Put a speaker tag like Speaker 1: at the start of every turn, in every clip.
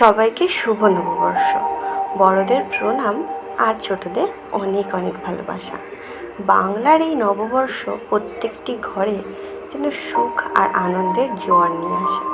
Speaker 1: সবাইকে শুভ নববর্ষ। বড়দের প্রণাম আর ছোটদের অনেক অনেক ভালোবাসা। বাংলার এই নববর্ষ প্রত্যেকটি ঘরে যেন সুখ আর আনন্দের জোয়ার নিয়ে আসে।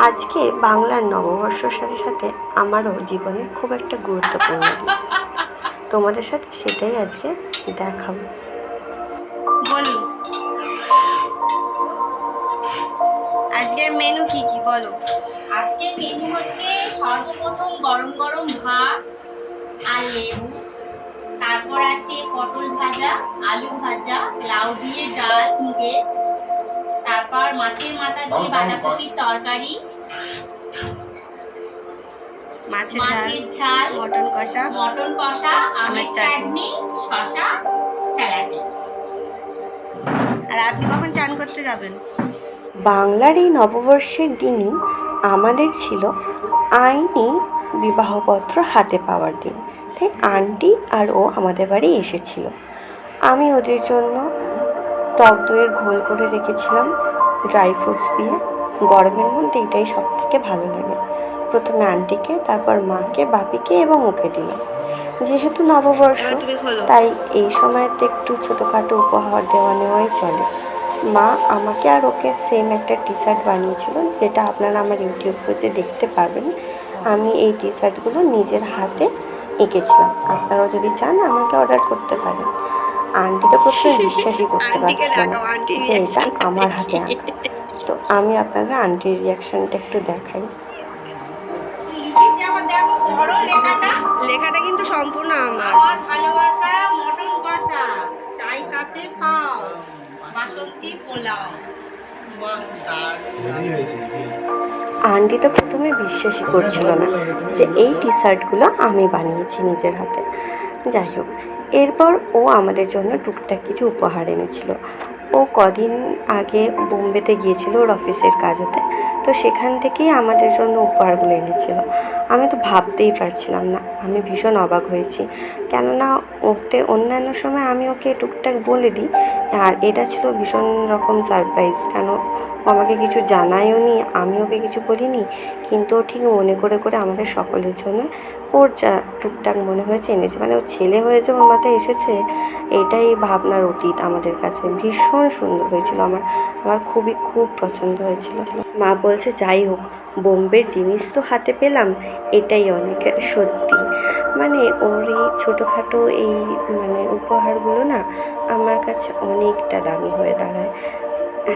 Speaker 1: আজকে বাংলার নববর্ষর সাথে সাথে আমারও জীবনের খুব একটা গুরুত্বপূর্ণ দিন। তোমাদের সাথে সেটাই আজকে দেখাবো।
Speaker 2: আজকের মেনু কি কি বলো?
Speaker 3: আজকে মেনু হচ্ছে সর্বপ্রথম গরম গরম ভাত আর লেবু। তারপর আছে পটল ভাজা আলু ভাজা লাউ দিয়ে ডাল মুগে তারপর মাছের মাথা দিয়ে বাঁধাকপির তরকারি।
Speaker 2: মাছের ঝাল
Speaker 3: মাছের ঝাল
Speaker 2: মটন কষা
Speaker 3: মটন কষা আমের।
Speaker 2: চাটনি।
Speaker 3: শশা স্যালাডে।
Speaker 2: আর আপনি কখন চান করতে যাবেন?
Speaker 1: বাংলার এই নববর্ষের দিনই আমাদের ছিল আইনি বিবাহপত্র হাতে পাওয়ার দিন। তাই আন্টি আর ও আমাদের বাড়ি এসেছিল। আমি ওদের জন্য টক দইয়ের ঘোল করে রেখেছিলাম ড্রাই ফ্রুটস দিয়ে। গরমের মধ্যে এটাই সব থেকে ভালো লাগে। প্রথমে আন্টিকে তারপর মাকে বাপিকে এবং ওকে দিলাম। যেহেতু নববর্ষ তাই এই সময়তে একটু ছোটোখাটো উপহার দেওয়া নেওয়াই চলে। মা আমাকে আর ওকে সেম একটা টি শার্ট বানিয়েছিল যেটা আপনারা আমার ইউটিউব পেজে দেখতে পাবেন আমি এই টি শার্টগুলো নিজের হাতে এঁকেছিলাম। আপনারাও যদি চান আমাকে অর্ডার করতে পারেন। আন্টি তো প্রথমে বিশ্বাসই করতে পারছিল না। যে এটা আমার হাতে আঁকা। তো আমি আপনাদের আন্টির রিয়াকশনটা একটু দেখাই।
Speaker 3: লেখাটা
Speaker 2: লেখাটা কিন্তু সম্পূর্ণ আমার।
Speaker 3: আমার ভালোবাসা মটন কষা চাই তাতে পাও।
Speaker 1: আন্টি তো প্রথমে বিশ্বাসই করছিল না যে এই টি শার্টগুলো আমি বানিয়েছি নিজের হাতে। যাই হোক, এরপর ও আমাদের জন্য টুকটাক কিছু উপহার এনেছিল। ও কদিন আগে বোম্বেতে গিয়েছিল ওর অফিসের কাজেতে, তো সেখান থেকেই আমাদের জন্য উপহারগুলো এনেছিল। আমি তো ভাবতেই পারছিলাম না। আমি ভীষণ অবাক হয়েছি। কেননা ওতে অন্যান্য সময় আমি ওকে টুকটাক বলে দিই, আর এটা ছিল ভীষণ রকম সারপ্রাইজ কেন ও আমাকে কিছু জানায়ও নি, আমি ওকে কিছু বলিনি, কিন্তু ও ঠিক মনে করে করে আমাদের সকলের জন্য ওর যা টুকটাক মনে হয়েছে, এনেছে। মানে ওর ছেলে হয়েছে ওর মাথায় এসেছে, এটাই ভাবনার অতীত আমাদের কাছে। ভীষণ সুন্দর হয়েছিল আমার আমার খুবই, খুব পছন্দ হয়েছিল। মা বলছে, যাই হোক, বোম্বের জিনিস তো হাতে পেলাম, এটাই অনেক সত্যি। মানে ওর এই ছোটোখাটো এই মানে উপহারগুলো না, আমার কাছে অনেকটা দামি হয়ে দাঁড়ায়।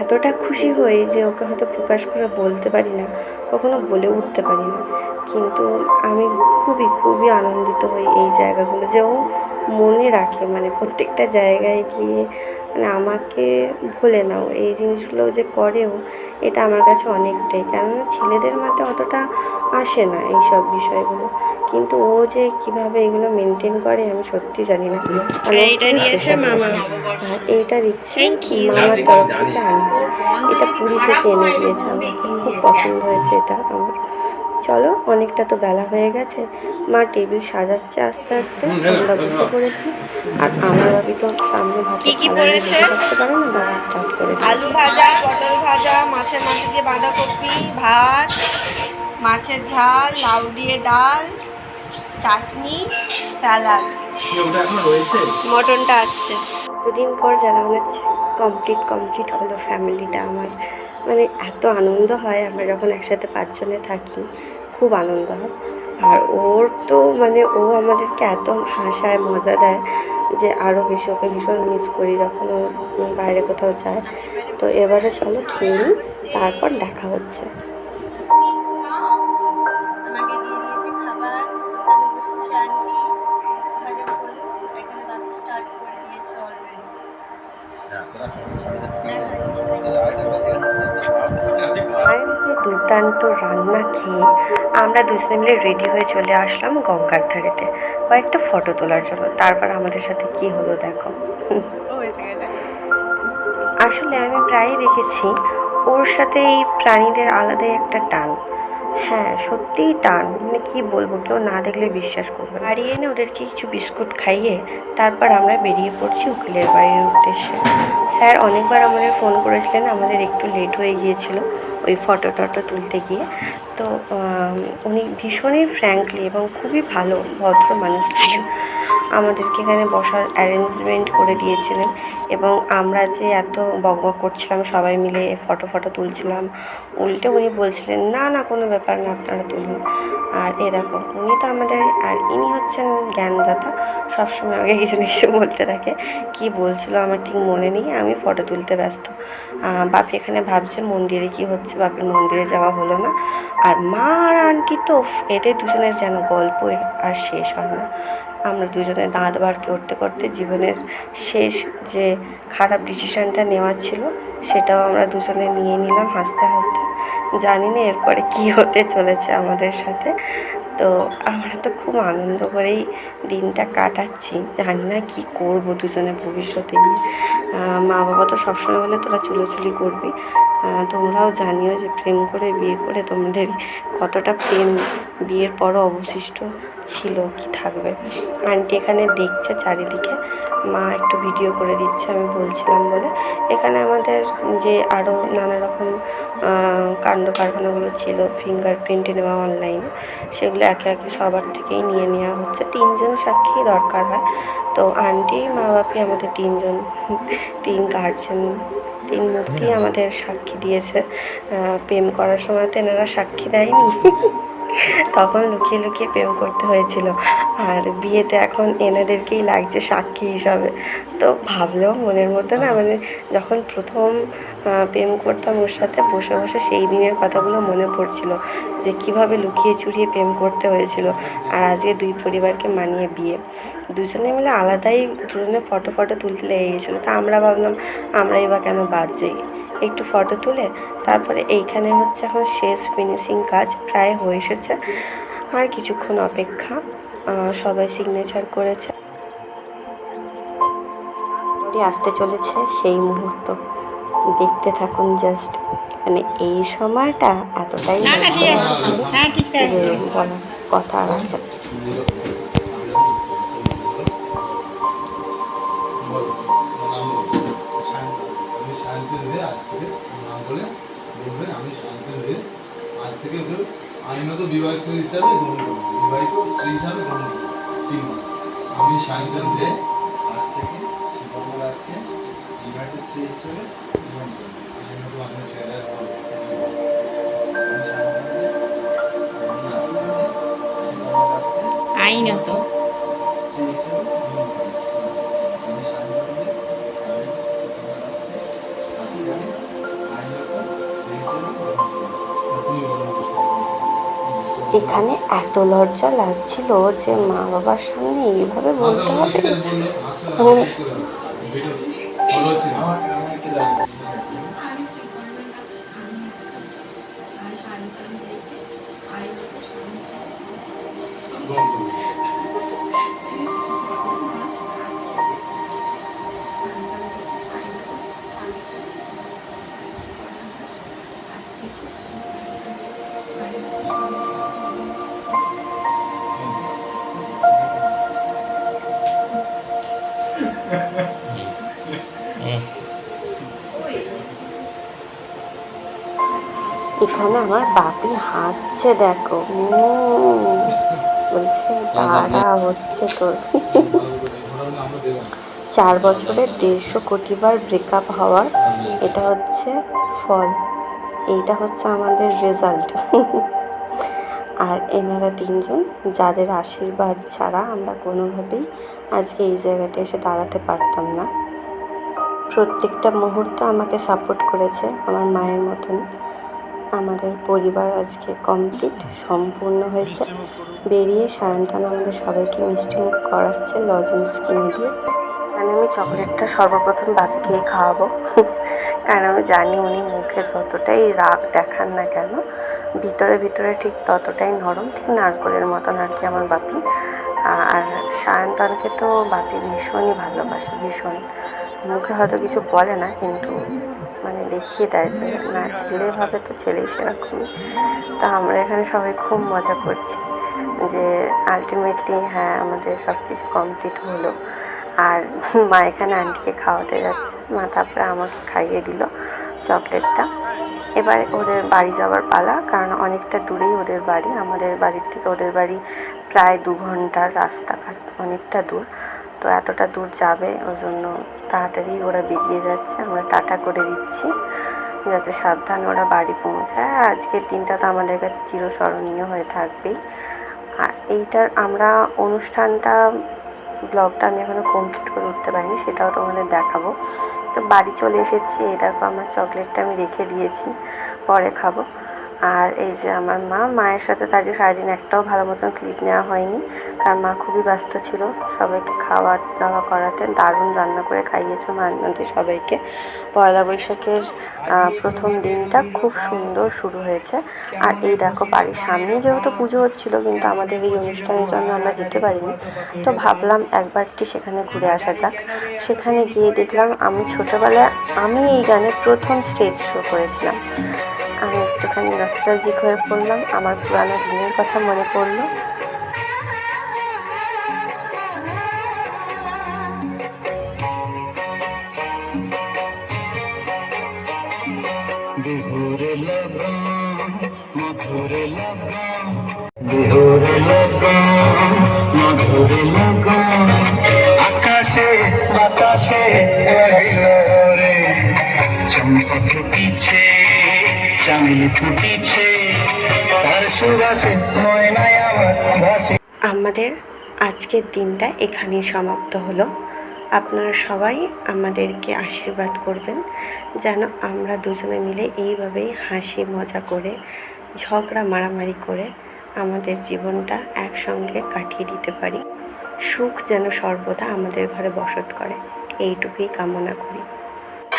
Speaker 1: এতটা খুশি হই যে ওকে হয়তো প্রকাশ করে বলতে পারি না কখনো বলে উঠতে পারি না। কিন্তু আমি খুবই খুবই আনন্দিত হই এই জায়গাগুলো যে ও মনে রাখে মানে প্রত্যেকটা জায়গায় গিয়ে মানে আমাকে ভুলে নাও এই জিনিসগুলো যে করেও এটা আমার কাছে অনেকটাই। কেননা ছেলেদের মাথায় অতটা আসে না এই সব বিষয়গুলো। কিন্তু ও যে কীভাবে এগুলো মেনটেন করে আমি সত্যি জানি না।
Speaker 2: এইটা
Speaker 1: দিচ্ছে মামার তরফ থেকে আনতে এটা পুরী থেকে এনে দিয়েছে আমাকে। খুব পছন্দ হয়েছে এটা আমার। চলো অনেকটা তো বেলা হয়ে গেছে। মা টেবিল সাজাচ্ছে আস্তে আস্তে আমরা বসে পড়েছি। আর আমার ভাবি তো সামনে ভাতে
Speaker 2: কি কি
Speaker 1: থালা নিয়ে থাকতে পারে না ভাবি স্টার্ট করে
Speaker 2: আলু ভাজা পটল ভাজা মাছের মাথা দিয়ে বাঁধাকপি ভাত মাছের ঝাল লাউ দিয়ে ডাল চাটনি স্যালাড। মটনটা আসছে।
Speaker 1: দুদিন পর যেন মনে হচ্ছে। কমপ্লিট কমপ্লিট হলো ফ্যামিলিটা আমার। মানে এত আনন্দ হয়, আমরা যখন একসাথে পাঁচজনে থাকি, খুব আনন্দ হয়। আর ওর তো মানে ও আমাদেরকে এত হাসায়, মজা দেয় যে আরও বেশি ওকে ভীষণ মিস করি যখন ও বাইরে কোথাও যায়। তো এবারে চলো খেয়ে তারপর দেখা হচ্ছে। মিলে রেডি হয়ে চলে আসলাম গঙ্গার ধারেতে। কয়েকটা ফটো তোলার জন্য। তারপর আমাদের সাথে কি হলো দেখো।
Speaker 2: গেছে
Speaker 1: আসলে আমি প্রায়ই দেখেছি ওর সাথে এই প্রাণীদের আলাদাই একটা টান। হ্যাঁ সত্যিই টান। মানে কি বলব কেউ না দেখলে বিশ্বাস করবে। বাড়ি এনে ওদেরকে কিছু বিস্কুট খাইয়ে তারপর আমরা বেরিয়ে পড়ছি উকিলের বাড়ির উদ্দেশ্যে। স্যার অনেকবার আমাদের ফোন করেছিলেন আমাদের একটু লেট হয়ে গিয়েছিল ওই ফটো টটো তুলতে গিয়ে। তো উনি ভীষণই ফ্র্যাঙ্কলি এবং খুবই ভালো, ভদ্র মানুষ ছিলেন। আমাদেরকে এখানে বসার অ্যারেঞ্জমেন্ট করে দিয়েছিলেন এবং আমরা যে এত বকবক করছিলাম, সবাই মিলে ফটো ফটো তুলছিলাম, উল্টে উনি বলছিলেন, না না, কোনো ব্যাপার না, আপনারা তুলুন। আর এরকম উনি তো আমাদের, আর ইনি হচ্ছেন জ্ঞানদাতা, সবসময় আমাকে কিছু না কিছু বলতে থাকে, কি বলছিল আমার ঠিক মনে নেই, আমি ফটো তুলতে ব্যস্ত। বাপি এখানে ভাবছে মন্দিরে কি হচ্ছে, বাপির মন্দিরে যাওয়া হলো না। আর মা আর আন্টি তো এদের দুজনের যেন গল্প আর শেষ হয় না। আমরা দুজনে দাঁত বার করতে করতে জীবনের শেষ যে খারাপ ডিসিশনটা নেওয়া ছিল, সেটাও আমরা দুজনে নিয়ে নিলাম হাসতে হাসতে। জানি না এরপরে কী হতে চলেছে আমাদের সাথে। তো আমরা তো খুব আনন্দ করেই দিনটা কাটাচ্ছি। জানি না কী করব দুজনে ভবিষ্যতে গিয়ে মা বাবা তো সবসময় বলে, তোরা চুলোচুলি করবি। তোমরাও জানিও যে প্রেম করে বিয়ে করে তোমাদের কতটা প্রেম বিয়ের পরও অবশিষ্ট ছিল, কি থাকবে। আন্টি এখানে দেখছে চারিদিকে। মা একটু ভিডিও করে দিচ্ছে, আমি বলছিলাম বলে। এখানে আমাদের যে আরও নানা রকম কাণ্ড কারখানাগুলো ছিল ফিঙ্গার প্রিন্ট নেওয়া অনলাইনে সেগুলো একে একে সবার থেকেই নিয়ে নেওয়া হচ্ছে। তিনজন সাক্ষী দরকার হয়। তো আন্টি মা বাপি আমাদের তিনজন, তিন গার্জেন তিন মূর্তি আমাদের সাক্ষী দিয়েছে। প্রেম করার সময় তো এনারা সাক্ষী দেয়নি। তখন লুকিয়ে লুকিয়ে প্রেম করতে হয়েছিল। আর বিয়েতে এখন এনাদেরকেই লাগছে সাক্ষী হিসাবে। তো ভাবলেও মনের মধ্যে না মানে যখন প্রথম প্রেম করতাম ওর সাথে বসে বসে সেই দিনের কথাগুলো মনে পড়ছিল যে কীভাবে লুকিয়ে চুরিয়ে প্রেম করতে হয়েছিল। আর আজকে দুই পরিবারকে মানিয়ে বিয়ে। দুজনে মিলে আলাদাই দুজনে ফটো ফটো তুলতে লেগে গেছিল। তা আমরা ভাবলাম, আমরাই বা কেন বাদ যাই? একটু ফটো তুলে তারপরে এইখানে হচ্ছে এখন শেষ ফিনিশিং কাজ প্রায় হয়ে এসেছে। আর কিছুক্ষণ অপেক্ষা সবাই সিগনেচার করেছে। আসতে চলেছে সেই মুহূর্ত। দেখতে থাকুন জাস্ট মানে এই সময়টা এতটাই লাগছিল
Speaker 3: হ্যাঁ
Speaker 1: যে কথা রাখে
Speaker 4: আজ থেকে নাম বলে বলবেন, আমি শান্তি হয়ে আজ থেকে ওকে আইনত বিবাহিত হিসাবে গ্রহণ করব। বিবাহিত স্ত্রী হিসাবে গ্রহণ করব। ঠিক আমি শান্তি হয়ে
Speaker 5: আজ থেকে শ্রীপর্ণ দাসকে বিবাহিত স্ত্রী হিসেবে গ্রহণ করব।
Speaker 4: আইনত আপনার ছেলে।
Speaker 3: আইনত।
Speaker 1: এখানে এত লজ্জা লাগছিল যে মা বাবার সামনে এইভাবে বলতে হবে? এখানে আমার বাপি হাসছে দেখো। বলছে দাঁড়া হচ্ছে তোর। চার বছরে দেড়শো কোটিবার ব্রেকআপ হওয়ার এটা হচ্ছে ফল। এইটা হচ্ছে আমাদের রেজাল্ট আর এনারা তিনজন, যাদের আশীর্বাদ ছাড়া আমরা কোনোভাবেই আজকে এই জায়গাটা এসে দাঁড়াতে পারতাম না। প্রত্যেকটা মুহূর্ত আমাকে সাপোর্ট করেছে আমার মায়ের মতন। আমাদের পরিবার আজকে কমপ্লিট সম্পূর্ণ হয়েছে। বেরিয়ে সায়ন্তন আমাদের সবাইকে মিষ্টিমুখ করাচ্ছে লজেন্স কিনে দিয়ে। মানে আমি চকলেটটা সর্বপ্রথম বাপিকেই খাওয়াবো। কারণ আমি জানি উনি মুখে যতটাই রাগ দেখান না কেন, ভিতরে ভিতরে ঠিক ততটাই নরম, ঠিক নারকলের মতন আর কি আমার বাপি। আর সায়ন্তনকে তো বাপি ভীষণই ভালোবাসে, ভীষণ। মুখে হয়তো কিছু বলে না, কিন্তু দেখিয়ে দেয় যে, না, ছেলে ভাবে তো ছেলেই সেরকমই। তা আমরা এখানে সবাই খুব মজা করছি যে আলটিমেটলি হ্যাঁ আমাদের সব কিছু কমপ্লিট হলো। আর মা এখানে আন্টিকে খাওয়াতে যাচ্ছে। মা তারপরে আমাকে খাইয়ে দিল চকলেটটা। এবার ওদের বাড়ি যাওয়ার পালা, কারণ অনেকটা দূরেই ওদের বাড়ি। আমাদের বাড়ির থেকে ওদের বাড়ি প্রায় দু ঘণ্টার রাস্তা অনেকটা দূর। তো এতটা দূর যাবে ওই জন্য তাড়াতাড়ি ওরা বেরিয়ে যাচ্ছে, আমরা টাটা করে দিচ্ছি। যাতে সাবধানে ওরা বাড়ি পৌঁছায়। আর আজকের দিনটা তো আমাদের কাছে চিরস্মরণীয় হয়ে থাকবেই। আর এইটার আমরা অনুষ্ঠানটা, ব্লগটা আমি এখনও কমপ্লিট করে উঠতে পারিনি, সেটাও তোমাদের দেখাবো। তো বাড়ি চলে এসেছি দেখো আমার চকলেটটা আমি রেখে দিয়েছি, পরে খাব। আর এই যে আমার মা, মায়ের সাথে তার যে সারাদিন একটাও ভালো মতন ক্লিপ নেওয়া হয়নি। কারণ মা খুবই ব্যস্ত ছিল সবাইকে খাওয়া দাওয়া করাতে, দারুণ রান্না করে খাইয়েছে মা আমাদের সবাইকে। পয়লা বৈশাখের প্রথম দিনটা খুব সুন্দর শুরু হয়েছে। আর এই দেখো বাড়ির সামনেই যেহেতু পুজো হচ্ছিল, কিন্তু আমাদের এই অনুষ্ঠানের জন্য আমরা যেতে পারিনি। তো ভাবলাম একবারটি সেখানে ঘুরে আসা যাক। সেখানে গিয়ে দেখলাম আমি ছোটোবেলায় আমি এই গানে প্রথম স্টেজ শো করেছিলাম। একটুখানি নস্টালজিক হয়ে পড়লাম। আমার পুরানো দিনের কথা মনে পড়ল।
Speaker 6: আকাশে বাতাসে রে চম্পা ফুটিছে চামেলি ফুটিছে। তার সুবাসে ময়নায় আমার ভাসে
Speaker 1: আমাদের আজকের দিনটা এখানেই সমাপ্ত হলো। আপনারা সবাই আমাদেরকে আশীর্বাদ করবেন যেন আমরা দুজনে মিলে এইভাবেই হাসি মজা করে ঝগড়া মারামারি করে আমাদের জীবনটা একসঙ্গে কাটিয়ে দিতে পারি। সুখ যেন সর্বদা আমাদের ঘরে বসত করে। এইটুকুই কামনা করি।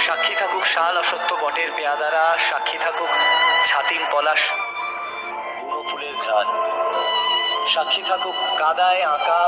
Speaker 7: সাক্ষী থাকুক শাল অসত্য বটের পেয়াদারা সাক্ষী থাকুক ছাতিম পলাশ বুনো ফুলের ঘ্রাণ। সাক্ষী থাকুক কাদায় আঁকা